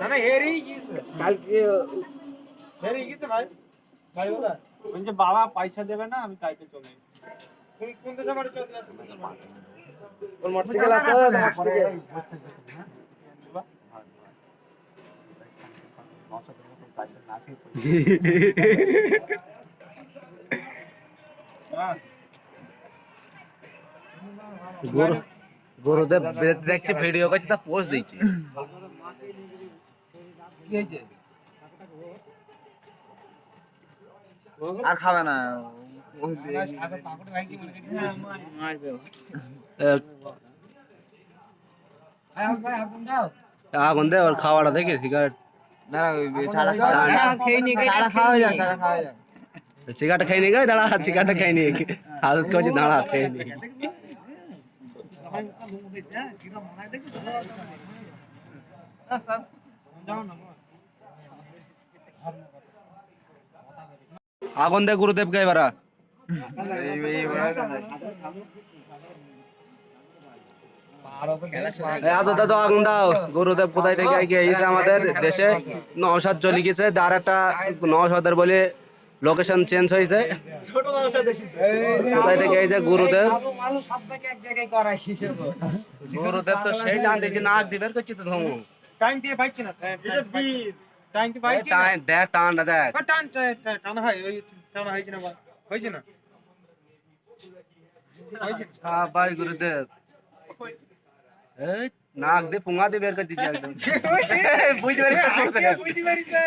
না না হেরেই গিয়েছে। কালকে হেরেই গিয়েছে ভাই। ভাই ওরা বলছে বাবা পয়সা দেবে না আমি কালকে চলে এসেছি। কোন দেশে বাড়ি চলে যাচ্ছ ওর মোটরসাইকেল আছে মোটরসাইকেল গুরুদেব দেখছি ভিডিও করছে তা পোস্ট দিচ্ছে। আর খাবে না। আগুন দে ওর খাওয়াটা দেখে সিগারেট না ছাড়া ছাড়া খাওয়া যায়। ছাড়া খাওয়া যায় সিগারেট খাই নি দাঁড়া সিগারেট খাই নি হাজত করছি দাঁড়া খাই নি আগুন দে গুরুদেব কে এবারা? এত আগুন দাও। গুরুদেব কোথায় থেকে এসে আমাদের দেশে চলে গেছে। আর একটা নৌসাদের বলে লোকেশন চেঞ্জ হয়েছে। কোথায় থেকে এই যে গুরুদেব গুরুদেব তো সেই টান দিচ্ছে নাক দিবের তো ধমু টাইম দিয়ে পাইছি না টাইম দিয়ে পাইছি না? টান দেখ। টানটা দেখ বা টান টান- হয় ওই টানা হয়েছে না হয়েছে না? হয়েছে ভাই গুরুদেব। এই নাক দিয়ে পুঙ্গা দিয়ে বের করে দিচ্ছে একদম। বুঝতে পারিস বুঝতে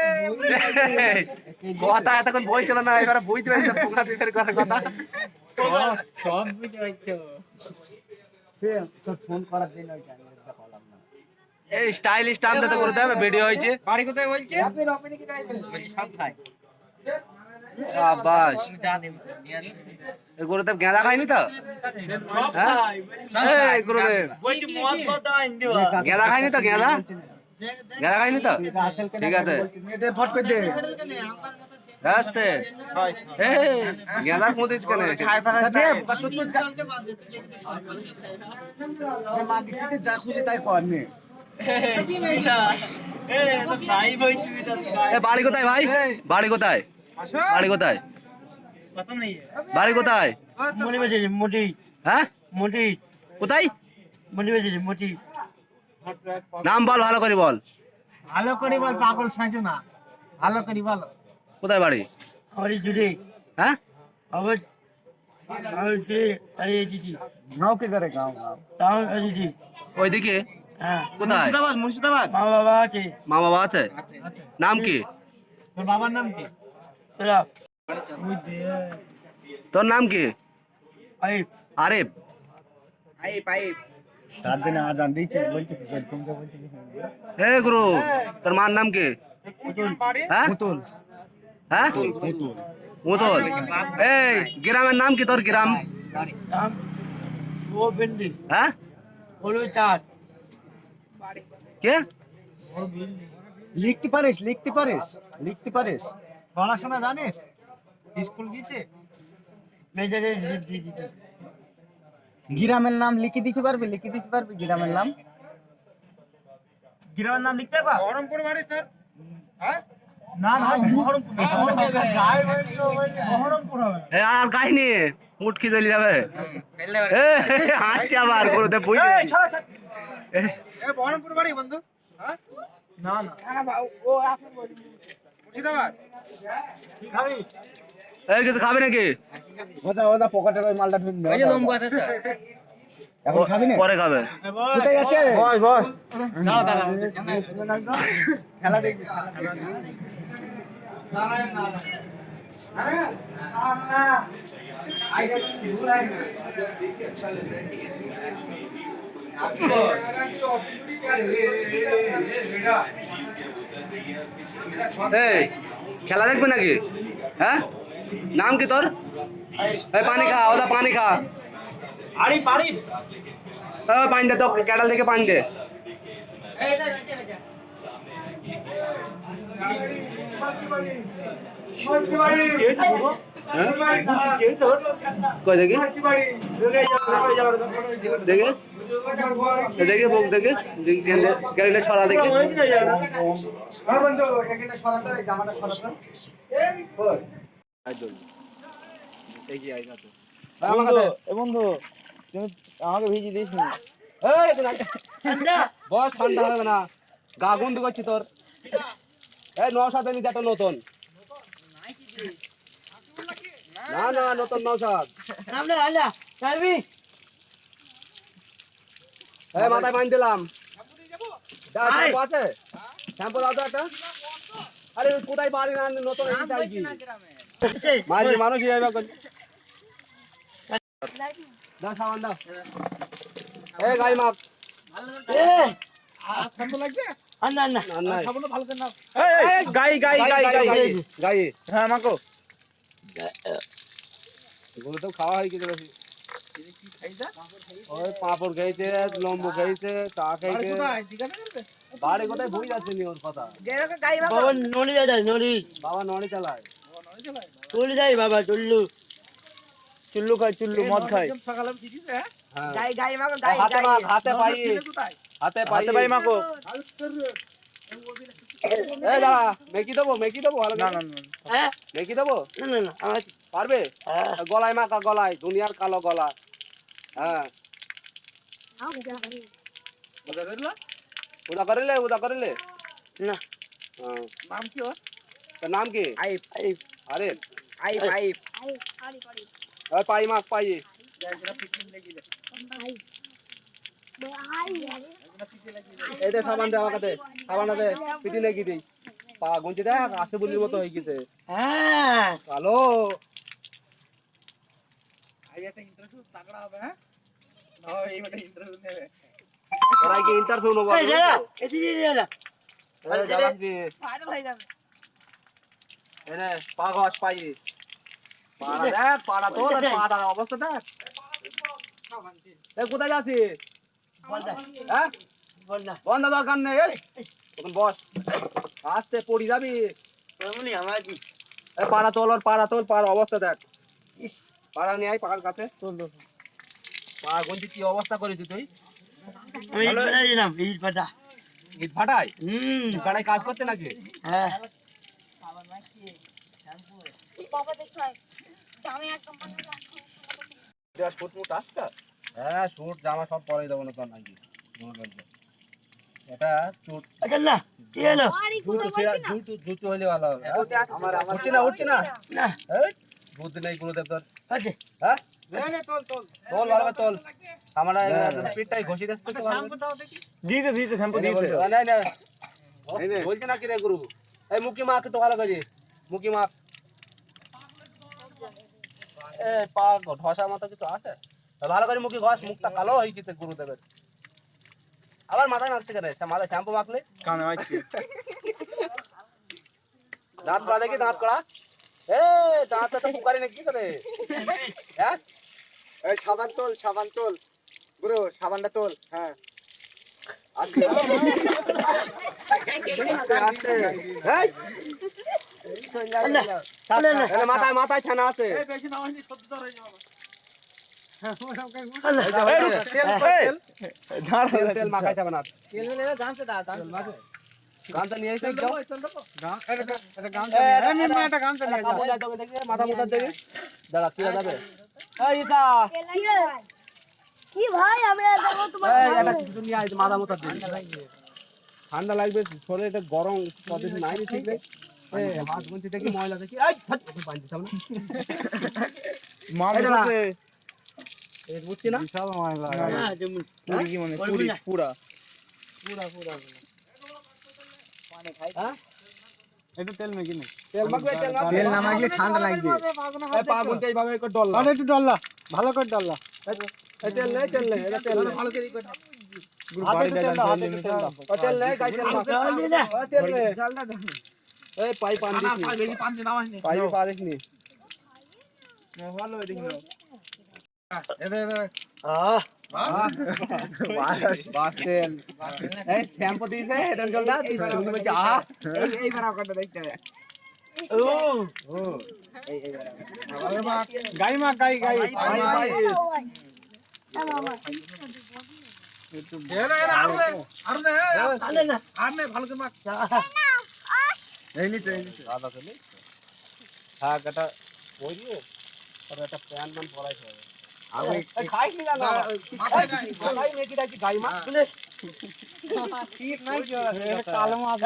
কথা এতক্ষণ বলছিল না এবার বুঝতে পারিস তো পুঙ্গা দিয়ে বের করার কথা। সব বুঝতে পারছ। এই স্টাইলিশ টান দিতে গুরুদেব ভিডিও হয়েছে। বাড়ি কোথায় বলছে? আবাস গুরুদেব গেঁদা খায়নি তো? হ্যাঁ? গুরুদেব। বলছি মদ মদ আইন দিবা গেঁদা খায়নি তো গেঁদা গেঁদা খায়নি তো? ঠিক আছে। ফট করে দে রাস্তে এই গেঁদার মুদিস কেন মা দিতে যা খুশি তাই কর নে। বাড়ি কোথায় ভাই বাড়ি কোথায় বাড়ি কোথায় বাড়ি কোথায় মোটি হ্যাঁ মোটি কোথায় মোটি নাম বল ভালো করে বল ভালো করে বল পাগল সাঁচো না ভালো করে বল কোথায় বাড়ি জুড়ে হ্যাঁ আবার আবার জুড়ে আরে দিদি গাঁও কে ধরে গাঁও গাঁও তাও দিদি ওইদিকে হ্যাঁ কোথায়? মুর্শিদাবাদ মুর্শিদাবাদ। মা বাবা আছে। মা বাবা আছে নাম কি? তোর বাবার নাম কি? তোরা তোর নাম কি? আরে আরিফ। তার জন্য আজ আন দিয়েছে বলছে তোমরা বলছে এ গুরু তোর মার নাম কি? বাড়ি? হ্যাঁ? পুতুল। হ্যাঁ? মুতল এই গ্রামের নাম কি তোর গ্রাম? নাম? ও বিন্দি হ্যাঁ? হলু চাট। কে? লিখতে পারিস লিখতে পারিস লিখতে পারিস। পড়াশোনা জানিস? স্কুল গ্রামের নাম লিখে দিতে পারবি লিখে দিতে পারবি গ্রামের নাম? গ্রামের নাম লিখতে পার বহরমপুর বাড়ি তোর? হ্যাঁ? হবে এ আর কাহিনী মুটকি চলে যাবে। আচ্ছা আবার বহরমপুর বাড়ি বন্ধু। হ্যাঁ? না না। মুর্শিদাবাদ? খাবি? এই কিছু খাবে নাকি? ওদা ওদা পকেটের ওই মালটা ঢুকে এখন খাবি না? পরে খাবে। কোথায় যাচ্ছে বস বস। দাঁড়া দাঁড়া। খেলা দেখবি এই খেলা দেখবে নাকি? হ্যাঁ? নাম কি তোর? এই পানি খা ওটা পানি খা। আরে পারি এ, পানি দে তো ক্যাডাল থেকে পানি দে। কি হ্যাঁ? দেখি দেখে দেখে দেখে। দেখি দেখে দেখে দেখে হ্যাঁ আমাকে ভিজি দিস বস ঠান্ডা হবে না গা গন্ধ করছি তোর এই নশাদ এলি একটা নতুন না না নতুন নশাদ এই মাথায় বাঁধ দিলাম। আছে শ্যাম্পু দাও তো একটা। আরে কোথায় বাড়ি না নতুন কি? মাঝে মানুষ। দাও সাবান দাও এই গাই মাপ। না নাই। গাই গাই গাই গাই গাই হ্যাঁ আমাকে এগুলো তো খাওয়া হয় কিছু বেশি। ওই পাঁপড় খাইছে লম্বু খাইছে চা খাইছে। বাড়ি কোথায়? ভুই যাচ্ছে নি ওর কথা। বাবা নড়ি যায় নড়ি বাবা নড়ে চালায়। চলে যাই বাবা চললু। চুল্লু খাই চুল্লু মদ খাই হ্যাঁ? গাই গাই মাগো ও, হাতে মাখ হাতে পাই হাতে পাই হাতে ভাই মাকো। দাঁড়া মেকি দেবো মেকি দেবো ভালো না না না হ্যাঁ মেকি দেবো? না না না আমার পারবে? হ্যাঁ। গলায় মাখা গলায় দুনিয়ার কালো গলা। হ্যাঁ। উদা করিলে উদা করিলে না। নাম কি ওর? নাম কি? আইপ আইপ আরে আইপ আইপ ওই পাই মাখ পাই। এই দে সাবান দে আমার কাছে সাবান দে পিটি নাকি দিই। পা গুঞ্জি দেখ আসে বুলির মতো হয়ে গেছে। হ্যাঁ। ভালো তোরা কি ইন্টারভিউ নেব এই দাদা এদিকে দাদা। এনে পা ঘষ পাই পাড়া দেখ পাড়া তোর আর পাড়া অবস্থা দেখ। এই কোথায় যাচ্ছিস? হ্যাঁ? বন্ধ দরকার নেই তখন বস। আসতে পড়ি যাবি। আমার পাড়া তোল আর পাড়া তোল পাড়া অবস্থা দেখ। ইস। পাড়া নিয়ে আয় পাড়ার কাছে। পা গঞ্জি কি অবস্থা করেছিস তুই? আমি ইট পাতা দিলাম ইট পাতা ইট ফাটাই হুম। ইট কাজ করতে নাকি? হ্যাঁ। হ্যাঁ শুট জামা সব পরে দেবো না তোর নাকি? এটা না কি হলো জুতো জুতো জুতো হলে ভালো হবে আমার আমার। উঠছে না উঠছে না? না। বুদ্ধি নেই গুরুদেব তোর। আছে হ্যাঁ? তোল ভালো করে তোল। আমার পিঠটাই ঘষি দিচ্ছে তো ভালো করে। দিতে দিতে শ্যাম্পু দিতে বলছে, নাই, নাই। ও, না কি রে গুরু? এই মুখি মাখ একটু ভালো করে। মুখি মাখ। এ পা ধসা মতো কিছু আছে? ভালো করে মুখি ঘষ মুখটা কালো হয়ে গেছে গুরুদেবের। আবার মাথায় মাখছে কেন? মাথায় শ্যাম্পু মাখলে? কানে মারছি দাঁত কড়া দেখি দাঁত কড়া দাঁত পুকারি নাকি করে? হ্যাঁ? এই সাবান তোল সাবান তোল। গুরু সাবানটা তোল হ্যাঁ। মাথায় মাথায় ছানা আছে। তেল তেল মাখাই যাবে না গামছা নিয়ে এসে যাও। মাথা মোজা দেবে দেখি, মাথা মোজা দেবে। দাঁড়া তুলে যাবে কি ভাই আমি আর তোমার এই কিছু নিয়ে আয় মাথা মোটা দিবি। ঠান্ডা লাগবে। শরীরে এটা গরম কদিন নাই ঠিক হাত গুনছি দেখি ময়লা দেখি। এই পানি দিতাম না। মাল বুঝছি না? ময়লা। যেমন পুরি মানে পুরি। পুরা। হ্যাঁ একটু তেল মেখে নে। তেল মাখবে তেল মাখবে তেল না মাখলে ঠান্ডা লাগবে। এই পা গুনতে এইভাবে একটু ডল আরে একটু ডল্লা ভালো করে ডল্লা। এই তেল নেই তেল নেই এটা তেল ভালো করে গুরু হাতে তেল দাও দাও, হাতে তেল দাও। দাও। তেল নেই, গায়ে তেল মাখ। জল দিয়ে দে। ও এই পাই পান দিছি পাই পা দেখিনি ভালো দেখি নাও। আহ। বাস তেল এই আর একটা প্যান ম্যান পরাইতে হবে। কালো মাছ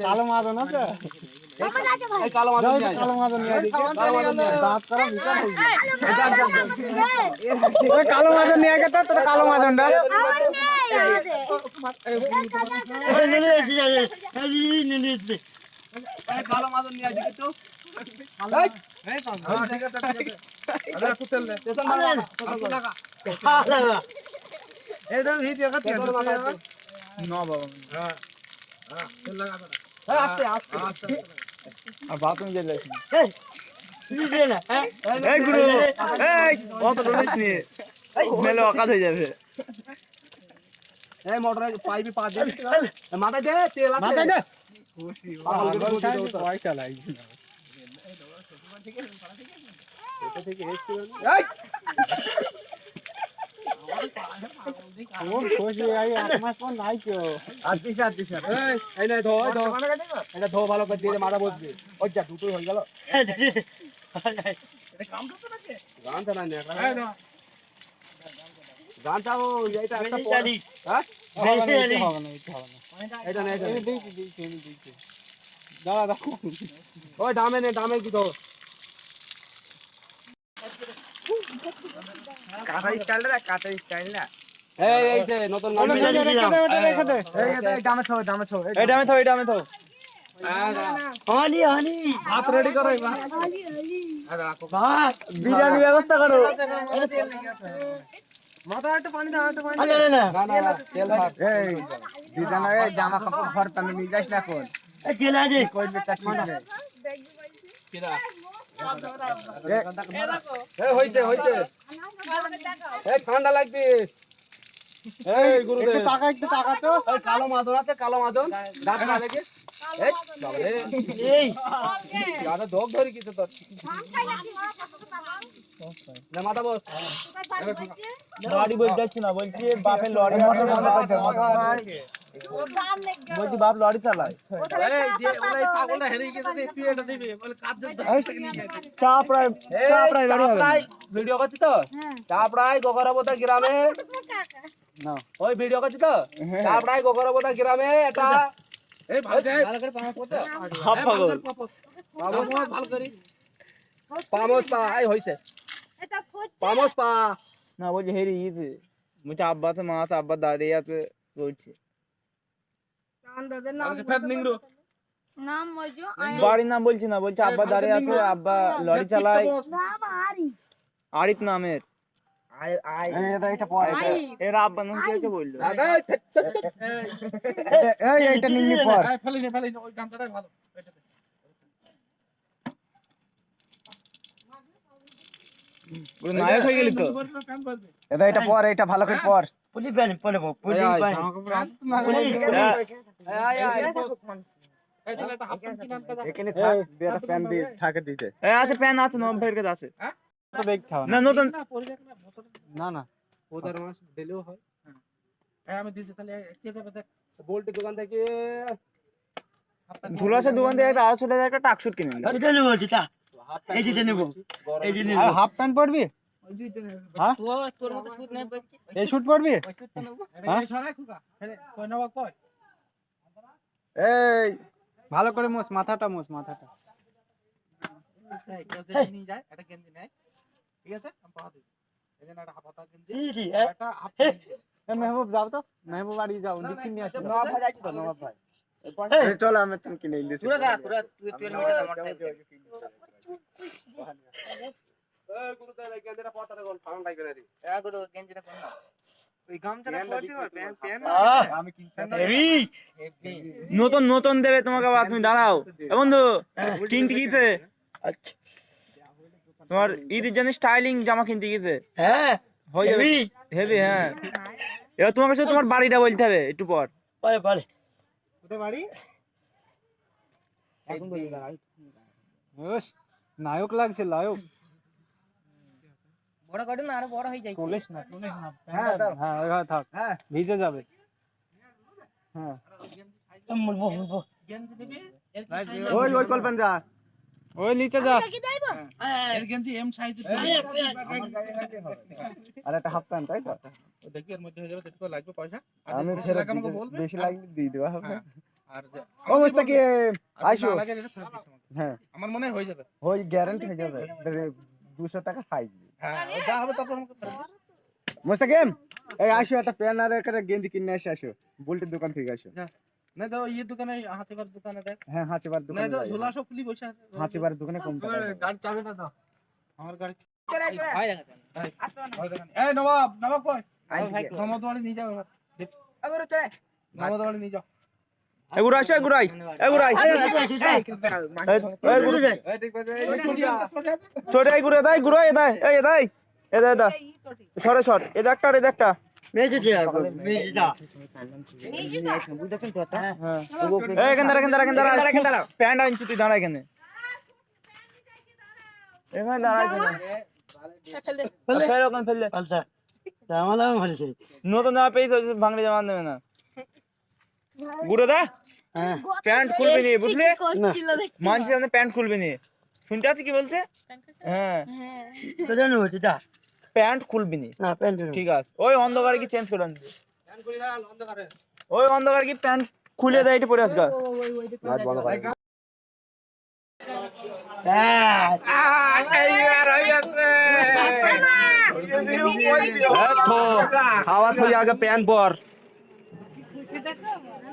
কালো মাছ না তো কালো মাছ কালো মাছ কালো মাছ নিয়ে হয়ে গেছে। কালো মাছ নিয়ে আয় তো তোর কালো মাছ নিয়ে আসি কিন্তু বাথরুম মেলে হয়ে যাবে এই পাইপে পা দে মাথায় দে তেল মাথায়। পয়সা এই ওর খুশি আই আট মাস পর নাই কেউ আদিস আদিস এই এই নে ধো এই ভালো করে দিয়ে মাথা বসবে। ওই যা দুটোই হয়ে গেল। গানটা না গানটা ও এইটা একটা হ্যাঁ? এটা না এটা দাঁড়া দাঁড়া। ওই দামে নে দামে কি ধো কাটা স্টাইল রে কাটা স্টাইল না এই এই যে নতুন দিলাম। রেখে দে এই এই দামে থো দামে থো এটা আমি তো এটা আমি তো হানি হানি হাত রেডি করো এবার ভাত বিরিয়ানি ব্যবস্থা করো মাথা একটু পানি দাও একটু পানি আরে না না না তেল ভাত এই দিদানা এই জামা কাপড় ঘর তানে নিয়ে যাস না কোন এই কেলা দে কইলে তা ঠিক হইছে এই ঠান্ডা লাগবে এই গুরুদেব টাকা একটু টাকা তো কালো মাদন আছে কালো মাদন দাঁত না লেগে বাপের লরি মোটর বন্ধ করে দে বলছি বাপ লরি চালায় এই যে ওলাই পাগলটা হেরে গেছে দে তুই এটা দিবি বলে কাজ জন্য চাপড়ায় চাপড়ায় লরি হবে না। ভিডিও করছি তো চাপড়ায় গোগরাবতা গ্রামে না ওই ভিডিও করছি তো চাপড়ায় গোগরাবতা গ্রামে এটা এই ভালো করে পামা করতে হাফ পাগল পামস ভালো করি পামস পা এই হইছে পামস পা না বলছি হেরি গিয়েছে বলছে আব্বা আছে মা আছে আব্বা দাঁড়িয়ে আছে করছে নাম মজু বাড়ির নাম বলছি না বলছে আব্বা দাঁড়িয়ে আছে আব্বা লরি চালায় বাবা আরি আরিফ নামের নাম হয়ে এটা পর এটা ভালো করে পর পুলি প্যান পরে পুলি প্যান পুলি আয় আয় এই তাহলে একটা হাফ প্যান্ট কিনে আনতে দাও। এখানে থাক বেটা প্যান দিয়ে থাকে দিতে এ আছে প্যান আছে নম্বর কাছে আছে তো দেখতে হবে না নতুন না পরে দেখ না বোতলে না না ওদার মাস দিলেও হয় এই আমি দিছি তাহলে কে দেবে দেখ বোল্টের দোকান থেকে হাফ প্যান্ট ধুলাসের দোকান থেকে একটা আড়াইশো টাকা একটা টাকশুট কিনে নিলাম এটা নেব এটা এই যে নেব এই যে নেব হাফ প্যান্ট পরবি হ্যাঁ? তোর মতো সুদ নেই এই শুট পরবি এই সরাই খুকা। ফেলে কই নেওয়া কই? এই ভালো করে মোস মাথাটা মোস মাথাটা। মেহবুব যাও তো। মেহবুব বাড়ি যাও দেখি নিয়ে আসো। নবাব ভাই যাচ্ছি তো নবাব ভাই। চল আমি তুমি কিনে দিয়েছি নতুন নতুন দেবে তোমাকে আবার তুমি দাঁড়াও। বন্ধু কিনতে গিয়েছে তোমার ঈদের জন্য স্টাইলিং জামা কিনতে গিয়েছে হ্যাঁ। হয়ে যাবে। হেভি হ্যাঁ। এবার তোমাকে শুধু তোমার বাড়িটা বলতে হবে একটু পর। পরে পরে। কোথায় বাড়ি? নায়ক লাগছে নায়ক বড় করো না আরও বড় হয়ে যায় তুলিস না তুলিস না হ্যাঁ দাও। হ্যাঁ ওইভাবে থাক হ্যাঁ। ভিজে যাবে। হ্যাঁ। বলব বলব গেঞ্জি দিবি এর কি ওই ওই কল্পন যা ওই নিচে যা। এর গেঞ্জি এম সাইজ আর একটা হাফ প্যান্ট তাই তো? দেখি এর মধ্যে হয়ে যাবে তেটুকু লাগবে পয়সা। আমি লাগে আমাকে বলবে। বেশি লাগলে দিয়ে দেওয়া হবে। হ্যাঁ, আর ও মুস্তাকি আইসো। না। হ্যাঁ। আমার মনে হয় হয়ে যাবে। ওই গ্যারান্টি হয়ে যাবে। দুশো টাকা সাইজ হ্যাঁ যা হবে তারপর আমাকে ফেরত দিতে হবে। মুস্তাকিম এই আসো একটা প্যান্ট আর একটা গেঞ্জি কিনে আসে আসো বুলটির দোকান থেকে আসো। না দাও ইয়ে দোকানে হাতিবার দোকানে দেখ। হ্যাঁ হাঁচিবার না দাও ঝোলা সব খুলি বসে আছে। হাঁচিবার দোকানে কম টাকা। গাড়ি চাবিটা দাও। আমার গাড়ি ভাই দেখাতে ওই দোকানে। এই নবাব নবাব কই? ভাই নবাব নিয়ে যাও আগরে চলে। নবাব বাড়ি নিয়ে যাও। এ গুড়াই এ গুড়াই এ গুড়াই এ গুড়াই ছোট এই গুড়ে দাই গুড়াই এ দাই এ দাই এ দাই দা সরে সর এ একটা এ একটা। দাঁড়া এখান দাঁড়া প্যান্ট আনছি তুই দাঁড়া এখানে। এখানে দাঁড়া এখানে। ফেল। দে। নতুন জামা পেয়েছ ভাঙড়ি জামা দেবে না। গুড়ে দা প্যান্ট খুলবি নি বুঝলি মানছি সামনে প্যান্ট খুলবি নি শুনতে আছি কি বলছে হ্যাঁ প্যান্ট খুলবি নি ঠিক আছে ওই অন্ধকারে কি চেঞ্জ করে আনবি ওই অন্ধকারে কি প্যান্ট খুলে দেয় এটা পরে আসগা। খাওয়া থই আগে প্যান পর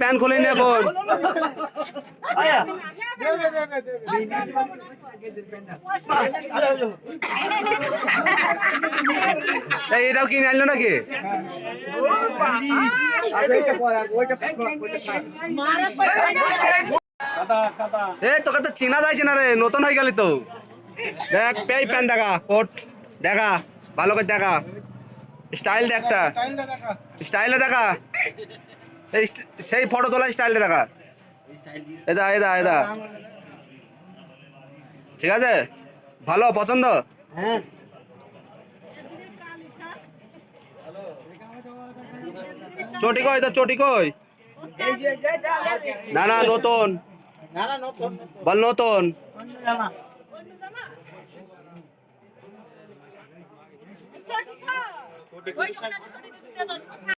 প্যান খুলে নে এখন। এটাও কিনে আনলো নাকি? এ তোকে তো চেনা যাচ্ছে না রে, নতুন হয়ে গেলি তো। দেখ পেই প্যান দেখা কোট দেখা, ভালো করে দেখা। স্টাইল একটা। স্টাইলে দেখা। সেই ফটো তোলা স্টাইলটা দেখা। এদা এদা এদা ঠিক আছে? ভালো পছন্দ? চটি কই তো চটি কই? না না নতুন। বল নতুন। দিতে